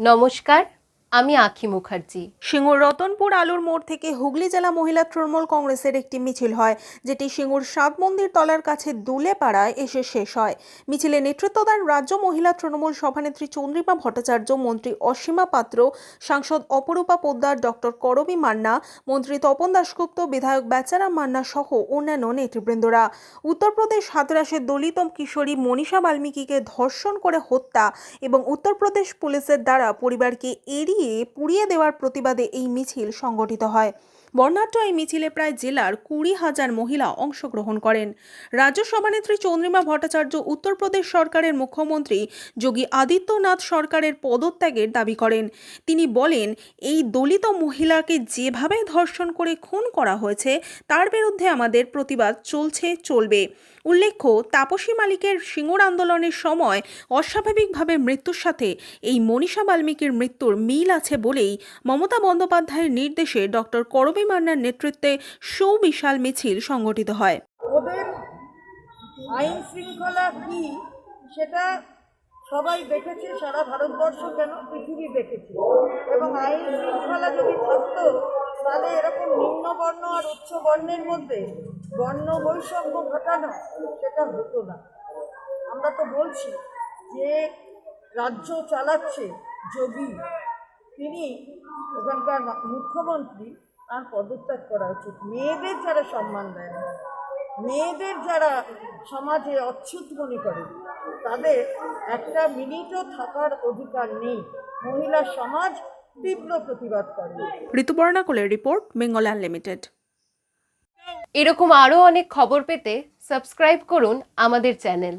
নমস্কার আমি আখি মুখার্জি। সিঙ্গুর রতনপুর আলুর মোড় থেকে হুগলি জেলা মহিলা তৃণমূল কংগ্রেসের একটি মিছিল হয়, যেটি সিঙ্গুর সাত মন্দির তলার কাছে দুলে পাড়ায় এসে শেষ হয়। মিছিলে নেতৃত্ব দেন রাজ্য মহিলা তৃণমূল সভানেত্রী চন্দ্রিমা ভট্টাচার্য, মন্ত্রী অসীমা পাত্র, সাংসদ অপরূপা পোদ্দার, ডক্টর করবী মান্না, মন্ত্রী তপন দাশগুপ্ত, বিধায়ক বেচারাম মান্না সহ অন্যান্য নেতৃবৃন্দরা। উত্তরপ্রদেশ হাতরাসের দলিত কিশোরী মনীষা বাল্মীকিকে ধর্ষণ করে হত্যা এবং উত্তরপ্রদেশ পুলিশের দ্বারা পরিবারকে এড়িয়ে পুড়িয়ে দেওয়ার প্রতিবাদে এই মিছিল সংগঠিত হয়। বর্ণাঢ্য এই মিছিলে প্রায় জেলার কুড়ি হাজার মহিলা অংশগ্রহণ করেন। রাজ্য সভানেত্রী চন্দ্রিমা ভট্টাচার্য, উত্তরপ্রদেশ সরকারের মুখ্যমন্ত্রী যোগী আদিত্যনাথ সরকারের পদত্যাগের দাবি করেন। তিনি বলেন, এই দলিত মহিলাকে যেভাবে ধর্ষণ করে খুন করা হয়েছে, তার বিরুদ্ধে আমাদের প্রতিবাদ চলছে, চলবে। উল্লেখ্য, তাপসী মালিকের সিঙ্গুর আন্দোলনের সময় অস্বাভাবিকভাবে মৃত্যুর সাথে এই মনীষা বাল্মীকির মৃত্যুর মিল আছে বলেই মমতা বন্দ্যোপাধ্যায়ের নির্দেশে ডক্টর করবী মান্নার নেতৃত্বে সুবিশাল মিছিল সংগঠিত হয়। ওদের আইন শৃঙ্খলা কি সেটা সবাই দেখেছে সারা ভারতবর্ষ কেন? পৃথিবী দেখেছে। এবং আইন শৃঙ্খলা যদি থাকতো, তাহলে এরকম নিম্নবর্ণ আর উচ্চ বর্ণের মধ্যে বর্ণ বৈষম্য ঘটানো সেটা হতো না। আমরা তো বলছি যে রাজ্য চালাচ্ছে যোগী। তিনি ওখানকার মুখ্যমন্ত্রী তার পদত্যাগ করা উচিত। মেয়েদের যারা সম্মান দেয় না মেয়েদের যারা সমাজে অচ্ছুত মনে করে তাদের একটা মিনিটও থাকার অধিকার নেই। মহিলা সমাজ তীব্র প্রতিবাদ করে। ঋতুপর্ণা কোলের রিপোর্ট বেঙ্গল আনলিমিটেড এরকম আরও অনেক খবর পেতে সাবস্ক্রাইব করুন আমাদের চ্যানেল।